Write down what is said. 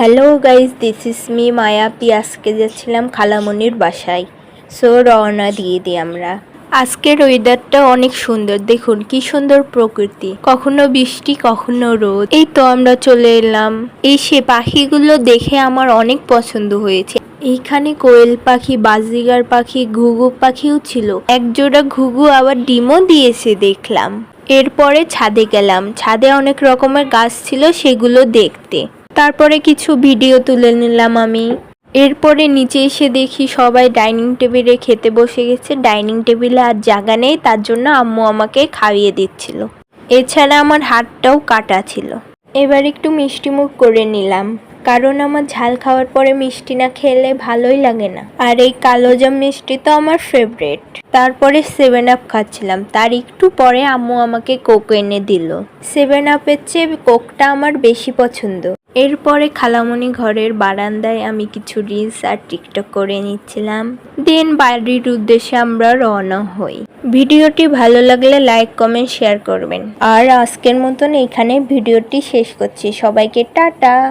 Hello guys this is me মায়াপি আজকে যাচ্ছিলাম খালামণির বাসায়। সো রওনা দিয়ে দিই আমরা। আজকের ওয়েদারটা অনেক সুন্দর। দেখুন, কি সুন্দর প্রকৃতি। কখনো বৃষ্টি, কখনো রোদ। এই তো আমরা চলে এলাম। এই সে পাখিগুলো দেখে আমার অনেক পছন্দ হয়েছে। এইখানে কোয়েল পাখি, বাজিগার পাখি, ঘুঘু পাখিও ছিল। একজোড়া ঘুঘু আবার ডিমও দিয়েছে দেখলাম। এরপরে ছাদে গেলাম। ছাদে অনেক রকমের গাছ ছিল, সেগুলো দেখতে। তারপরে কিছু ভিডিও তুলে নিলাম আমি। এরপরে নিচে এসে দেখি সবাই ডাইনিং টেবিলে খেতে বসে গেছে। ডাইনিং টেবিলে আর জায়গা নেই, তার জন্য আম্মু আমাকে খাইয়ে দিচ্ছিল। এছাড়া আমার হাতটাও কাটা ছিল। এবার একটু মিষ্টি মুখ করে নিলাম। কারণ আমার ঝাল খাওয়ার পরে মিষ্টি না খেলে ভালোই লাগে না। আর এই কালো জাম মিষ্টি তো আমার ফেভারেট তারপরে সেভেন আপ খাচ্ছিলাম। তার একটু পরে আম্মু আমাকে কোক এনে দিল। সেভেন আপের চেয়ে কোকটা আমার বেশি পছন্দ। এরপরে খালামণি ঘরের বারান্দায় আমি কিছু রিলস আর টিকটক করে নিচ্ছিলাম। দেন বাড়ির উদ্দেশ্যে আমরা রওনা হই। ভিডিওটি ভালো লাগলে লাইক কমেন্ট শেয়ার করবেন। আর আজকের মতন এখানে ভিডিওটি শেষ করছি। সবাইকে টাটা!